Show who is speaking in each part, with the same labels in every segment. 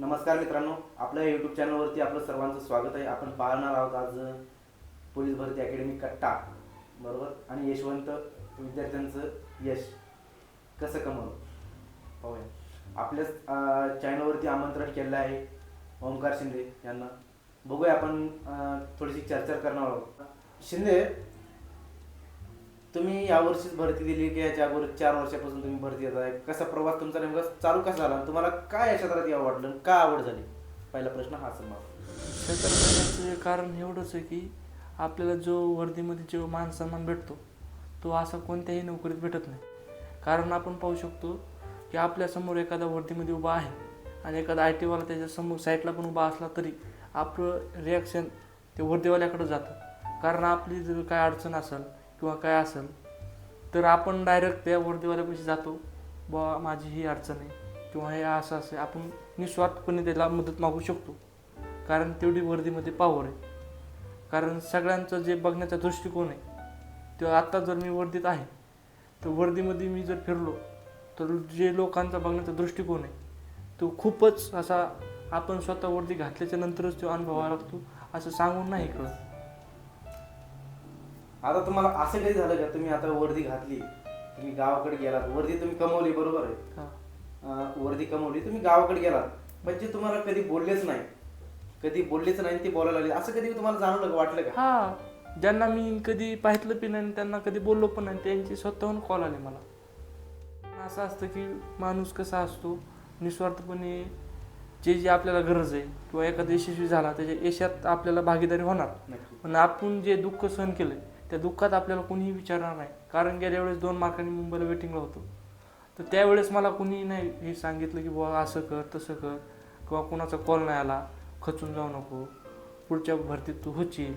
Speaker 1: नमस्कार मित्रांनो आपल्या यूट्यूब चॅनलवरती आपलं सर्वांचं स्वागत आहे. आपण पाहणार आहोत आज पोलीस भरती अकॅडमी कट्टा बरोबर? आणि यशवंत विद्यार्थ्यांचं यश कसं कमवलं? पाहूया. आपल्या चॅनलवरती आमंत्रण केलं आहे ओंकार शिंदे यांना. बघूया आपण थोडीशी चर्चा करणार आहोत. शिंदे तुम्ही यावर्षीच भरती दिली की याच्या अगोदर चार वर्षापासून तुम्ही भरती येत आहे? कसा प्रवास तुमचा नेमका चालू कसा झाला? तुम्हाला काय या क्षेत्रात यावं वाटलं? का आवड झाली? पहिला प्रश्न हा असेल मला.
Speaker 2: क्षेत्र कारण एवढंच आहे की आपल्याला जो वर्दीमध्ये जो मान सन्मान भेटतो तो असा कोणत्याही नोकरीत भेटत नाही. कारण आपण पाहू शकतो की आपल्यासमोर एखादा वर्दीमध्ये उभा आहे आणि एखादा आय टीवाला त्याच्यासमोर साईडला पण उभा असला तरी आपलं रिॲक्शन ते वर्दीवाल्याकडं जातं. कारण आपली जर काय अडचण असेल किंवा काय असेल तर आपण डायरेक्ट त्या वर्दीवाल्यापाशी जातो बुवा माझी ही अडचण आहे. किंवा हे असं असं आहे. आपण निस्वार्थपणे त्याला मदत मागू शकतो. कारण तेवढी वर्दीमध्ये पावर आहे. कारण सगळ्यांचं जे बघण्याचा दृष्टिकोन आहे तो आत्ता जर मी वर्दीत आहे तर वर्दीमध्ये मी जर फिरलो तर जे लोकांचा बघण्याचा दृष्टिकोन आहे तो खूपच असा आपण स्वतः वर्दी घातल्याच्या नंतरच तो अनुभवावा लागतो असं सांगून नाही कळत.
Speaker 1: आता तुम्हाला असं कधी झालं का? तुम्ही आता वर्दी घातली तुम्ही गावाकडे गेलात वर्दी तुम्ही कमवली बरोबर आहे?
Speaker 2: हा.
Speaker 1: अं, वर्दी कमवली तुम्ही गावाकडे गेलात. म्हणजे तुम्हाला कधी बोललेच नाही कधी बोललेच नाही आणि ते बोलायला लागले असं कधी तुम्हाला जाणवलं का वाटलं का?
Speaker 2: हा. ज्यांना मी कधी पाहितलं पण नाही आणि त्यांना कधी बोललो पण नाही त्यांची स्वतःहून कॉल आले मला. असं असतं की माणूस कसा असतो निस्वार्थपणे जे जे आपल्याला गरज आहे किंवा एखादा यशस्वी झाला त्याच्या यशात आपल्याला भागीदारी होणार.
Speaker 1: नक्की.
Speaker 2: पण आपण जे दुःख सहन केलंय त्या दुःखात आपल्याला कोणीही विचारणार नाही. कारण गेल्या वेळेस दोन मार्कांनी मुंबईला वेटिंगला होतो. तर त्यावेळेस मला कोणी नाही हे सांगितलं की बुवा असं कर तसं कर. किंवा कोणाचा कॉल नाही आला खचून जाऊ नको. पुढच्या भरतीत तू होशील.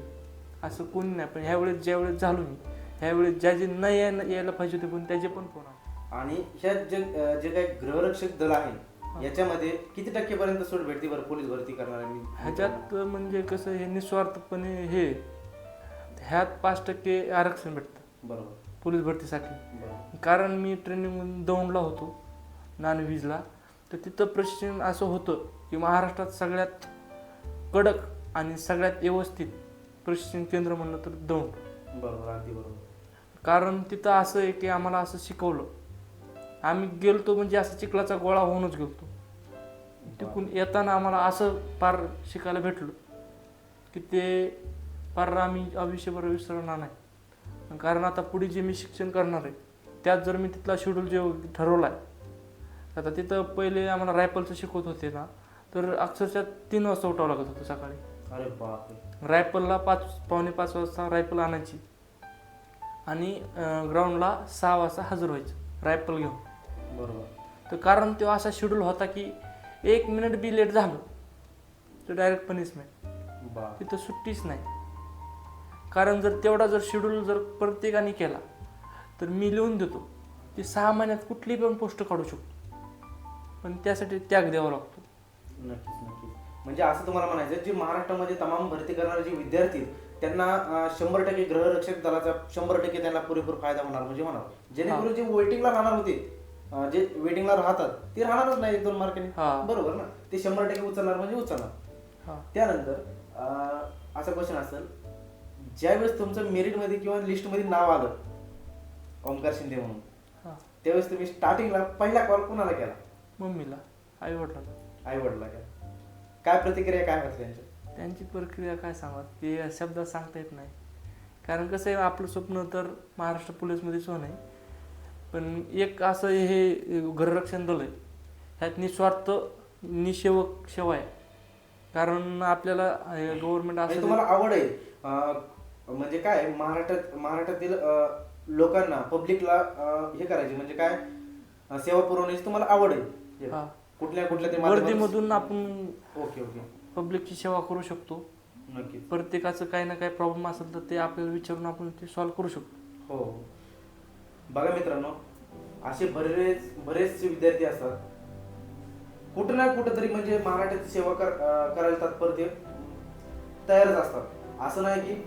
Speaker 2: असं कोणी नाही. पण ह्यावेळेस ज्यावेळेस झालो मी ह्यावेळेस ज्या जे नाही यायला पाहिजे होते पण त्याचे पण फोन आले.
Speaker 1: आणि ह्या जे जे काही गृहरक्षक दल आहे याच्यामध्ये किती टक्केपर्यंत सूट भेटते बरं? पोलीस भरती करणाऱ्यांनी?
Speaker 2: ह्याच्यात म्हणजे कसं हे निस्वार्थपणे हे ह्यात पाच टक्के आरक्षण भेटतं.
Speaker 1: बरोबर.
Speaker 2: पोलीस भरतीसाठी. कारण मी ट्रेनिंग दौंडला होतो नानवीजला. तर तिथं प्रशिक्षण असं होतं की महाराष्ट्रात सगळ्यात कडक आणि सगळ्यात व्यवस्थित प्रशिक्षण केंद्र म्हणलं तर दौंड.
Speaker 1: बरोबर अगदी बरोबर.
Speaker 2: कारण तिथं असं आहे की आम्हाला असं शिकवलं. आम्ही गेलतो म्हणजे असं चिखलाचा गोळा होऊनच गेलतो. तिकून येताना आम्हाला असं फार शिकायला भेटलं की ते फार आम्ही आयुष्यभर विसरणार नाही. कारण आता पुढे जे मी शिक्षण करणार आहे त्यात जर मी तिथला शेड्यूल जे ठरवला आहे आता तिथं पहिले आम्हाला रायफलचं शिकवत होते ना तर अक्षरशः तीन वाजता उठावं लागत होतं सकाळी.
Speaker 1: अरे बापरे.
Speaker 2: रायफलला पाच पावणे पाच वाजता रायफल आणायची. आणि ग्राउंडला सहा वाजता हजर व्हायचं रायफल घेऊन.
Speaker 1: बरोबर.
Speaker 2: तर कारण तो असा शेड्यूल होता की एक मिनिट बी लेट झालं तर डायरेक्ट पनिशमेंट तिथं सुट्टीच नाही. कारण जर तेवढा जर शेड्यूल जर प्रत्येकाने केला तर मी लिहून देतो की सहा महिन्यात कुठली पण पोस्ट काढू शकतो. पण त्यासाठी त्याग द्यावा लागतो.
Speaker 1: नक्कीच नक्कीच. म्हणजे असं तुम्हाला म्हणायचं जे महाराष्ट्रामध्ये तमाम भरती करणारे जे विद्यार्थी आहेत, त्यांना शंभर टक्के गृहरक्षक दलाचा शंभर टक्के त्यांना पुरेपूर फायदा होणार म्हणजे होणार जेणेकरून जे वेटिंगला राहणार होते जे वेटिंगला राहतात ते राहणारच नाही एक दोन मार्काने.
Speaker 2: हा.
Speaker 1: बरोबर ना? ते शंभर टक्के उचलणार म्हणजे उचलणार. त्यानंतर असा क्वेश्चन असेल ज्यावेळेस तुमचं मेरिटमध्ये किंवा लिस्टमध्ये नाव आलं ओंकार शिंदे म्हणून
Speaker 2: हां.
Speaker 1: त्यावेळेस तुम्ही स्टार्टिंगला पहिला कॉल कुणाला केला?
Speaker 2: मम्मीला आई वडिलांना
Speaker 1: आई वडिला केला. काय प्रतिक्रिया काय होती त्यांच्या
Speaker 2: त्यांची प्रक्रिया काय सांगा ते शब्दात सांगता येत नाही. कारण कसं आहे आपलं स्वप्न तर महाराष्ट्र पोलीसमध्येच होणं आहे. पण एक असं हे घररक्षण दल आहे. ह्यात निस्वार्थ निसेवक सेवा आहे कारण आपल्याला गव्हर्नमेंट
Speaker 1: म्हणजे
Speaker 2: असं
Speaker 1: तुम्हाला आवड आहे अं, म्हणजे काय महाराष्ट्रात महाराष्ट्रातील लोकांना पब्लिकला हे करायचे म्हणजे काय सेवा पुरवण्याची तुम्हाला आवड आहे.
Speaker 2: हा.
Speaker 1: कुठल्या कुठल्या ते माध्यमातून-
Speaker 2: वर्दीमधून आपण
Speaker 1: ओके ओके.
Speaker 2: पब्लिकची सेवा करू शकतो.
Speaker 1: नक्कीच.
Speaker 2: प्रत्येकाचं काही ना काही प्रॉब्लेम असेल तर ते आपल्याला विचारून आपण ते सॉल्व्ह करू शकतो.
Speaker 1: हो. हो. बघा मित्रांनो असे बरेच बरेचसे विद्यार्थी असतात. कुठं ना कुठं तरी म्हणजे महाराष्ट्राची सेवा कर अं, करायला तात्पर ते तयारच असतात. असं नाही की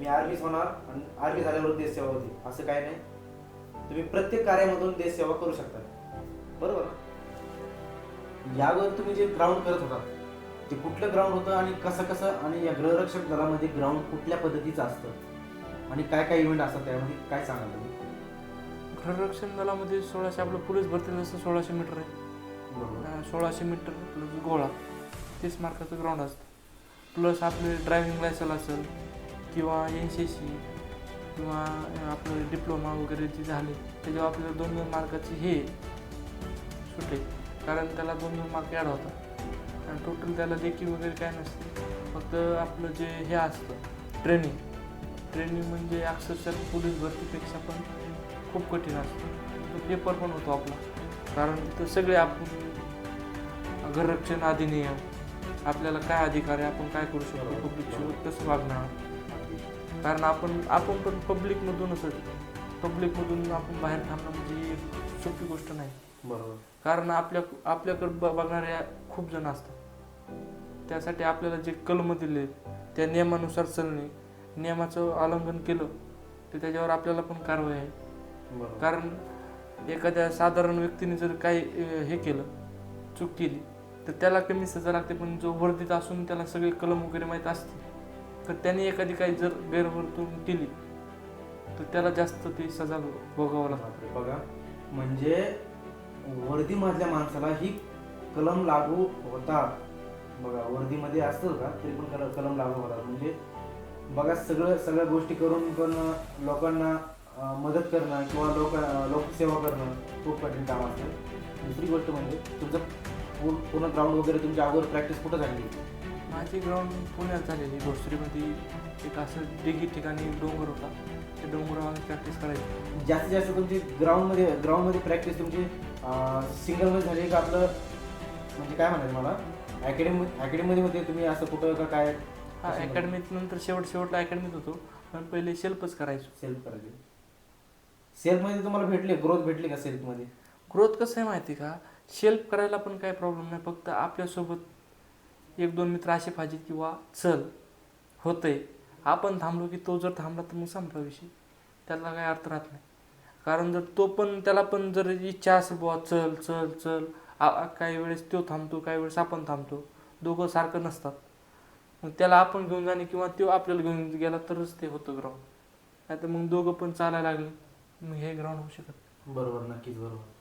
Speaker 1: मी आर्मीच होणार आणि आर्मी झाल्यावर देश सेवा होती असं काही नाही. तुम्ही प्रत्येक कार्यामधून देश सेवा करू शकता. बरोबर ना? यावर तुम्ही जे ग्राउंड करत होता ते कुठलं ग्राउंड होतं आणि कसं कसं आणि या गृहरक्षक दलामध्ये ग्राउंड कुठल्या पद्धतीचं असतं? आणि काय काय इव्हेंट असतात त्यामध्ये? काय सांगाल तुम्ही?
Speaker 2: गृहरक्षण दलामध्ये सोळाशे आपलं पोलीस भरती जसं सोळाशे मीटर आहे. सोळाशे मीटर प्लस गोळा तीस मार्काचं ग्राउंड असतं. प्लस आपले ड्रायव्हिंग लायसन असेल किंवा एन सी सी किंवा आपलं डिप्लोमा वगैरे जे झाले त्याच्यावर आपल्याला दोन दोन मार्काची हे सुटे. कारण त्याला दोन दोन मार्क ॲड होतात. आणि टोटल त्याला लेखी वगैरे काय नसते. फक्त आपलं जे हे असतं ट्रेनिंग ट्रेनिंग म्हणजे अक्षरशः पोलीस भरतीपेक्षा पण खूप कठीण असतं. तो पेपर पण होतो आपला. कारण तिथं सगळे आपण घररक्षण अधिनियम आपल्याला काय अधिकार आहे आपण काय करू शकतो
Speaker 1: खूप
Speaker 2: पब्लिकसोबत कसं वागणार? कारण आपण आपण पण पब्लिकमधूनच पब्लिकमधून आपण बाहेर थांबणं म्हणजे सोपी गोष्ट नाही.
Speaker 1: बरोबर.
Speaker 2: कारण आपल्या आपल्याकडं ब बघणाऱ्या खूप जण असतात. त्यासाठी आपल्याला जे कलम दिले त्या नियमानुसार चालणे नियमाचं उल्लंघन केलं तर त्याच्यावर आपल्याला पण कारवाई आहे. कारण एखाद्या साधारण व्यक्तीने जर काही हे केलं चूक केली तर त्याला कमी सजा लागते पण जो वर्धित असून त्याला सगळे कलम वगैरे माहीत असते तर त्याने एखादी काही जर गैरवर्तणूक केली तर त्याला जास्त ते सजा भोगावं लागते
Speaker 1: बघा. म्हणजे वर्दीमधल्या माणसाला ही कलम लागू होतात. बघा वर्दीमध्ये असतं का तरी पण कल- कलम लागू होतात. म्हणजे बघा सगळं सगळ्या गोष्टी करून पण लोकांना मदत करणं किंवा लोक लोकसेवा करणं खूप कठीण काम असतं. दुसरी गोष्ट म्हणजे तुमचं पूर्ण ग्राउंड वगैरे तुमच्या अगोदर प्रॅक्टिस कुठं झाली?
Speaker 2: माझी ग्राउंड पुण्यात झालेली भोसरीमध्ये एक असं डिगी ठिकाणी डोंगर होता. त्या डोंगरावर प्रॅक्टिस करायची.
Speaker 1: जास्तीत जास्त तुमची ग्राउंडमध्ये ग्राउंडमध्ये प्रॅक्टिस तुमची सिंगलमध्ये झाली का आपलं म्हणजे काय म्हणायचं मला? अकॅडमी अकॅडमीमध्ये होते तुम्ही असं कुठं का काय?
Speaker 2: हा अकॅडमीत नंतर शेवट शेवटला अकॅडमीत होतो. पण पहिले शेल्फच करायचो.
Speaker 1: सेल्फ करायचे. सेल्फमध्ये तुम्हाला भेटले ग्रोथ भेटली का सेल्फमध्ये
Speaker 2: ग्रोथ कसं आहे माहिती का? शेल्फ करायला पण काही प्रॉब्लेम नाही. फक्त आपल्यासोबत एक दोन मित्र असे पाहिजे किंवा चल होतंय. आपण थांबलो की तो जर थांबला तर मग संपला विषय. त्याला काही अर्थ राहत नाही. कारण जर तो पण त्याला पण जर इच्छा असेल बुवा चल चल चल. आ- काही वेळेस तो थांबतो काही वेळेस आपण थांबतो. दोघं सारखं नसतात. मग त्याला आपण घेऊन जाणे किंवा तो आपल्याला घेऊन गेला तरच ते होतं ग्राउंड नाही तर मग दोघं पण चालायला लागले. मग हे ग्राउंड होऊ शकत
Speaker 1: बरोबर नक्कीच बरोबर.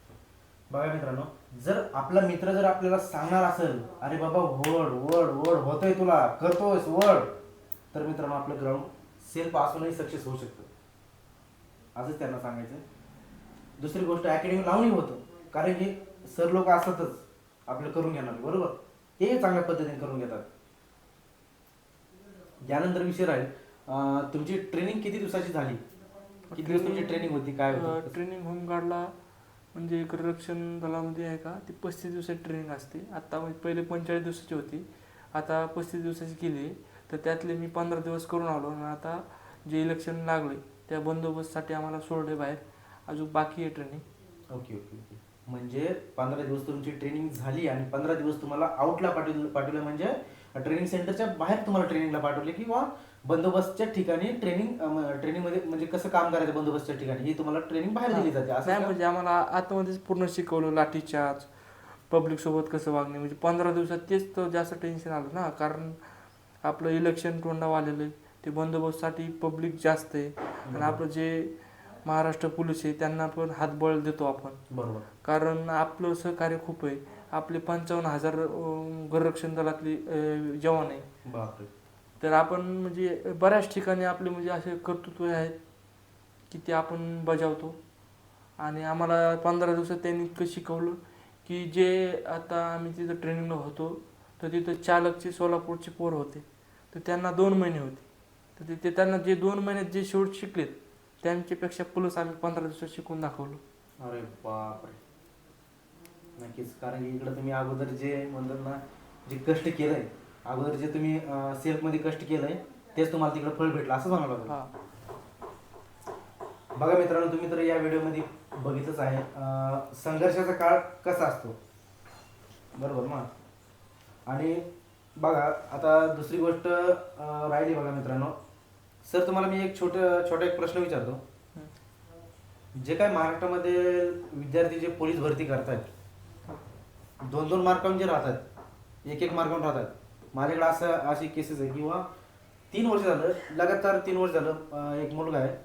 Speaker 1: बघा मित्रांनो जर आपला मित्र जर आपल्याला सांगणार असेल अरे बाबा वड वड वड होतोय तुला करतोयस वड तर मित्रांनो आपलं ग्राउंड सेल्फ असूनही सक्सेस होऊ शकतं. असंच त्यांना सांगायचं दुसरी गोष्ट अकॅडमी लावूनही होतं. कारण की सर लोक असतातच आपलं करून घेणार बरोबर? हे चांगल्या पद्धतीने करून घेतात. यानंतर विषय राहील तुमची ट्रेनिंग किती दिवसाची झाली? किती दिवस तुमची ट्रेनिंग होती? काय होतं?
Speaker 2: ट्रेनिंग होमगार्डला म्हणजे एक रक्षण दलामध्ये आहे का? ती पस्तीस दिवसाची ट्रेनिंग असते. आत्ता म्हणजे पहिले पंचेचाळीस दिवसाची होती. आता पस्तीस दिवसाची केली तर त्यातले मी पंधरा दिवस करून आलो आणि आता जे इलेक्शन लागले त्या बंदोबस्तसाठी आम्हाला सोडले बाहेर. अजून बाकी आहे ट्रेनिंग
Speaker 1: ओके ओके ओके म्हणजे पंधरा दिवस तुमची ट्रेनिंग झाली आणि पंधरा दिवस तुम्हाला आउटला पाठवलं पाठवलं म्हणजे ट्रेनिंग सेंटरच्या बाहेर तुम्हाला ट्रेनिंगला पाठवले किंवा बंदोबस्तच्या ठिकाणी ट्रेनिंग ट्रेनिंगमध्ये म्हणजे कसं काम करायचं बंदोबस्तच्या ठिकाणी ही तुम्हाला ट्रेनिंग बाहेर दिली जाते. असं
Speaker 2: नाही? म्हणजे आम्हाला आतमध्येच पूर्ण शिकवलं लाठीचार्ज पब्लिक सोबत कसं वागणे म्हणजे पंधरा दिवसात तेच तर जास्त टेन्शन आलं ना कारण आपलं इलेक्शन तोंडावर आलेलं आहे ते बंदोबस्तसाठी पब्लिक जास्त आहे. आणि आपलं जे महाराष्ट्र पोलीस आहे त्यांना पण हातबळ देतो आपण.
Speaker 1: बरोबर.
Speaker 2: कारण आपलं सहकार्य खूप आहे. आपले पंचावन्न हजार अं, गररक्षण दलातले अं, जवान आहे.
Speaker 1: बापरे.
Speaker 2: तर आपण म्हणजे बऱ्याच ठिकाणी आपले म्हणजे असे कर्तृत्व आहेत की ते आपण बजावतो. आणि आम्हाला पंधरा दिवसात त्यांनी इतकं शिकवलं की जे आता आम्ही तिथं ट्रेनिंगला होतो तर तिथं चालकचे सोलापूरचे पोर होते. तर त्यांना दोन महिने होते. तर ते- ते त्यांना जे दोन महिन्यात जे शेवट शिकलेत त्यांच्यापेक्षा प्लस आम्ही पंधरा दिवसात शिकून दाखवलं.
Speaker 1: अरे बापरे. नक्कीच. कारण की इकडं तुम्ही अगोदर जे म्हणतात ना जे कष्ट केलंय अगोदर जे तुम्ही सेल्फमध्ये कष्ट केलंय तेच तुम्हाला तिकडे फळ भेटलं असं म्हणावं लागेल.
Speaker 2: हा.
Speaker 1: बघा मित्रांनो तुम्ही तर या व्हिडिओमध्ये बघितलंच आहे. अं, संघर्षाचा काळ कसा असतो? बरोबर ना? आणि बघा आता दुसरी गोष्ट अं, राहिली बघा मित्रांनो. सर तुम्हाला मी एक छोट छोटा एक प्रश्न विचारतो. जे काय महाराष्ट्रामध्ये विद्यार्थी जे पोलीस भरती करतायत दोन दोन मार्कांचे राहतात एक एक मार्कावून राहतात माझ्याकडे असं अशी केसेस आहे. किंवा तीन वर्ष झालं लगातार तीन वर्ष झालं एक मुलगा आहे.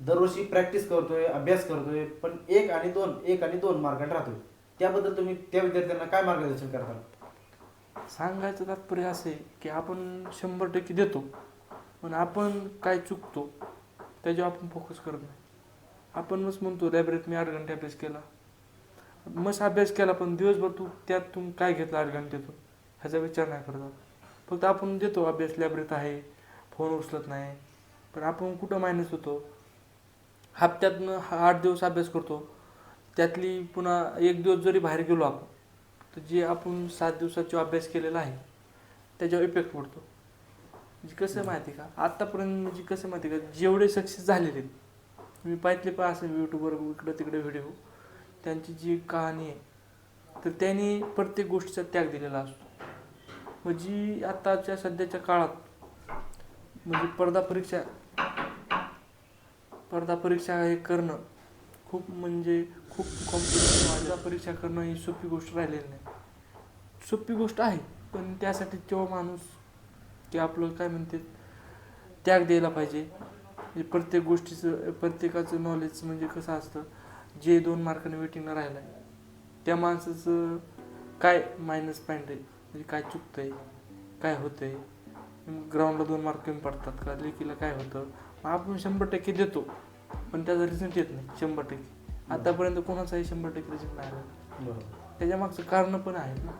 Speaker 1: दरवर्षी प्रॅक्टिस करतोय अभ्यास करतोय पण एक आणि दोन एक आणि दोन मार्काने राहतोय. त्याबद्दल तुम्ही त्या विद्यार्थ्यांना काय मार्गदर्शन करता
Speaker 2: सांगायचं तात्पर्य असे की आपण शंभर टक्के देतो पण आपण काय चुकतो त्याच्यावर आपण फोकस करत नाही. आपण मस्त म्हणतो लायब्ररीत मी आठ घंटे अभ्यास केला. मस्त अभ्यास केला पण दिवसभर तू त्यातून काय घेतलं आठ घंटेतून ह्याचा विचार नाही करत फक्त आपण देतो अभ्यास लायब्ररीत आहे फोन उचलत नाही. पण आपण कुठं मायनस होतो? हप्त्यातनं हा आठ दिवस अभ्यास करतो. त्यातली पुन्हा एक दिवस जरी बाहेर गेलो आपण तर जे आपण सात दिवसाचा अभ्यास केलेला आहे त्याच्यावर इफेक्ट पडतो. म्हणजे कसं आहे माहिती आहे का? आत्तापर्यंत म्हणजे कसं माहिती आहे का? जेवढे सक्सेस झालेले आहेत मी पाहितले पण असं यूट्यूबवर इकडं तिकडे व्हिडिओ त्यांची जी कहाणी आहे तर त्यांनी प्रत्येक गोष्टीचा त्याग दिलेला असतो. म्हणजे आताच्या सध्याच्या काळात म्हणजे स्पर्धा परीक्षा स्पर्धा परीक्षा हे करणं खूप म्हणजे खूप कॉम्पिटिशन स्पर्धा परीक्षा करणं ही सोपी गोष्ट राहिलेली नाही. सोपी गोष्ट आहे पण त्यासाठी तेव्हा माणूस ते आपलं काय म्हणते त्याग द्यायला पाहिजे. म्हणजे प्रत्येक गोष्टीचं प्रत्येकाचं नॉलेज म्हणजे कसं असतं जे दोन मार्काने वेटिंगला राहिलं आहे त्या माणसाचं काय मायनस पॉईंट आहे? म्हणजे काय चुकतंय? काय होतंय? ग्राउंडला दोन मार्क कमी पडतात का? लेखीला काय होतं? आपण शंभर टक्के देतो पण त्याचा रिझल्ट येत नाही शंभर टक्के. आतापर्यंत कोणाचाही शंभर टक्के रिझल्ट नाही आला.
Speaker 1: बरोबर.
Speaker 2: त्याच्या मागचं कारण पण आहेत ना.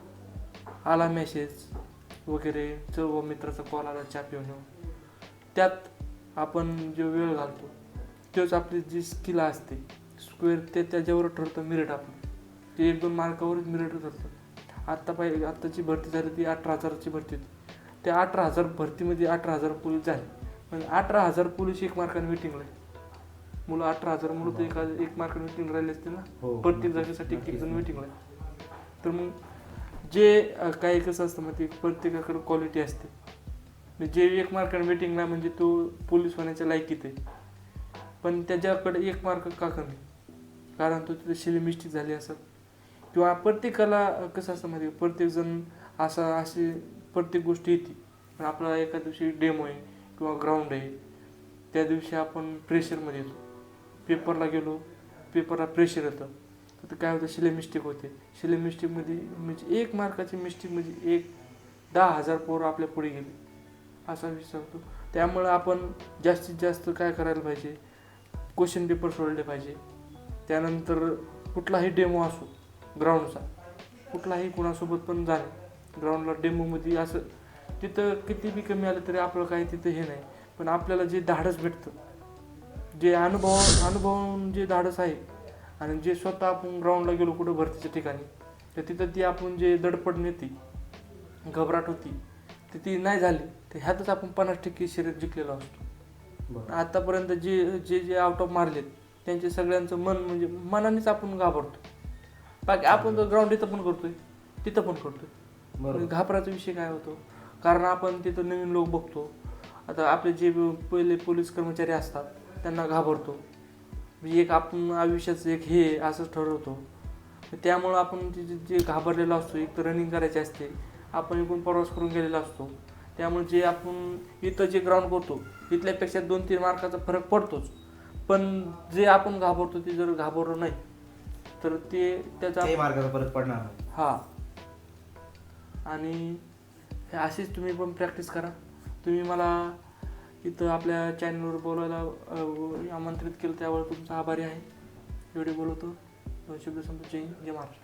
Speaker 2: आला मेसेज वगैरे चव मित्राचा कॉल आला चहा पिऊन येऊ. त्यात आपण जो वेळ घालतो तोच आपली जी स्किल असते स्क्वेअर ते त्याच्यावर ठरतं मिरिट आपलं ते एक दोन मार्कावरच मिरिट ठरतं. आत्ता पाहिजे आत्ताची भरती झाली ती अठरा हजाराची भरती होती. त्या अठरा हजार भरतीमध्ये अठरा हजार पोलीस झाले. म्हणजे अठरा हजार पोलीस एक मार्काने मिटिंगला मुलं अठरा हजार मुलं तर एका एक मार्काने मिटिंग राहिले असतील ना?
Speaker 1: हो
Speaker 2: प्रत्येक जागेसाठी एक एक जण वेटिंगला आहे. तर मग जे काही कसं असतं मग ते प्रत्येकाकडे क्वालिटी असते. म्हणजे जे एक मार्काने वेटिंगला म्हणजे तो पोलीस होण्याच्या लायकीत आहे. पण त्याच्याकडे एक मार्क का कमी? कारण तो तिथे शिली मिस्टेक झाली असत किंवा प्रत्येकाला कसं असतं माहिती प्रत्येकजण असा अशी प्रत्येक गोष्ट येते. पण आपला एका दिवशी डेमो आहे किंवा ग्राउंड आहे त्या दिवशी आपण प्रेशरमध्ये येतो. पेपरला गेलो पेपरला प्रेशर येतं. तर काय होतं? शिले मिस्टेक होते. शिले मिस्टेकमध्ये म्हणजे एक मार्काची मिस्टेक म्हणजे एक दहा हजार पोरं आपल्या पुढे गेले. असा विषय सांगतो त्यामुळं आपण जास्तीत जास्त काय करायला पाहिजे? क्वेश्चन पेपर सोडले पाहिजे. त्यानंतर कुठलाही डेमो असो ग्राउंडचा कुठलाही कुणासोबत पण झालं ग्राउंडला डेमोमध्ये असं तिथं किती बी कमी आलं तरी आपलं काही तिथं हे नाही. पण आपल्याला जे धाडस भेटतं जे अनुभव अनुभवून जे धाडस आहे आणि जे स्वतः आपण ग्राउंडला गेलो कुठं भरतीच्या ठिकाणी तर तिथं ती आपण जे दडपड नेती घबराट होती तर ती नाही झाली तर ह्यातच आपण पन्नास टक्के शरीर जिंकलेलो असतो. आतापर्यंत जे जे जे आउट ऑफ मारलेत त्यांचे सगळ्यांचं मन म्हणजे मनानेच आपण घाबरतो. बाकी आपण ग्राउंड इथं पण करतोय. तिथं पण करतोय.
Speaker 1: बरोबर.
Speaker 2: घाबराचा विषय काय होतो? कारण आपण तिथं नवीन लोक बघतो. आता आपले जे पहिले पोलीस कर्मचारी असतात त्यांना घाबरतो. म्हणजे एक आपण आयुष्याचं एक हे असंच ठरवतो. त्यामुळं आपण जे जे- घाबरलेलो असतो एक तर रनिंग करायची असते. आपण इकडून प्रवास करून गेलेलो असतो. त्यामुळे जे आपण इथं जे ग्राउंड करतो इथल्यापेक्षा दोन तीन मार्काचा फरक पडतोच. पण जे आपण घाबरतो ते जर घाबरलो नाही तर ते त्याचा
Speaker 1: काही मार्गाचा फरक पडणार नाही.
Speaker 2: हा. आणि हे अशीच तुम्ही पण प्रॅक्टिस करा. तुम्ही मला इथं आपल्या चॅनलवर बोलायला आमंत्रित केलं त्यावर तुमचा आभारी आहे. एवढे बोलवतो शुभ संत जय जय महाराष्ट्र.